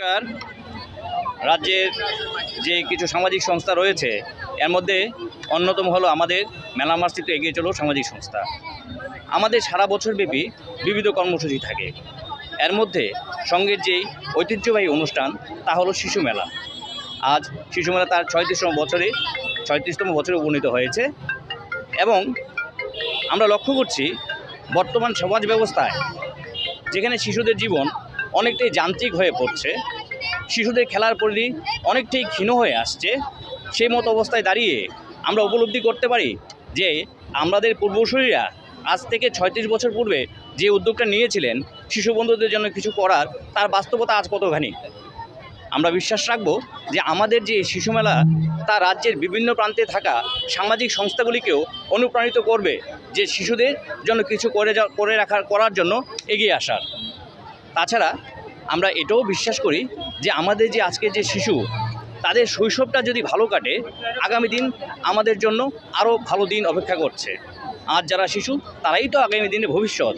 সরকার, রাজ্যের যে কিছু সামাজিক সংস্থা রয়েছে, এর মধ্যে অন্যতম হলো আমাদের মেলামার্সিত এগিয়ে চলো সামাজিক সংস্থা। আমাদের সারা বছরব্যাপী বিবিধ কর্মসূচি থাকে। এর মধ্যে সঙ্গের যেই ঐতিহ্যবাহী অনুষ্ঠান, তা হলো শিশু মেলা। আজ শিশু মেলা তার ছয়ত্রিশতম বছরে ছয়ত্রিশতম বছরে উপনীত হয়েছে এবং আমরা লক্ষ্য করছি বর্তমান সমাজ ব্যবস্থায় যেখানে শিশুদের জীবন অনেকটাই যান্ত্রিক হয়ে পড়ছে। শিশুদের খেলার পরিধি অনেকটাই ক্ষীণ হয়ে আসছে। সেই মতো অবস্থায় দাঁড়িয়ে আমরা উপলব্ধি করতে পারি যে আমাদের পূর্বসূরীরা আজ থেকে ছয়ত্রিশ বছর পূর্বে যে উদ্যোগটা নিয়েছিলেন শিশু বন্ধুদের জন্য কিছু করার, তার বাস্তবতা আজ কতখানি? আমরা বিশ্বাস রাখব যে আমাদের যে শিশু মেলা, তা রাজ্যের বিভিন্ন প্রান্তে থাকা সামাজিক সংস্থাগুলিকেও অনুপ্রাণিত করবে যে শিশুদের জন্য কিছু করে করে রাখার, করার জন্য এগিয়ে আসার। তাছাড়া আমরা এটাও বিশ্বাস করি যে আমাদের যে আজকে যে শিশু, তাদের শৈশবটা যদি ভালো কাটে, আগামী দিন আমাদের জন্য আরও ভালো দিন অপেক্ষা করছে। আর যারা শিশু, তারাই তো আগামী দিনে ভবিষ্যৎ।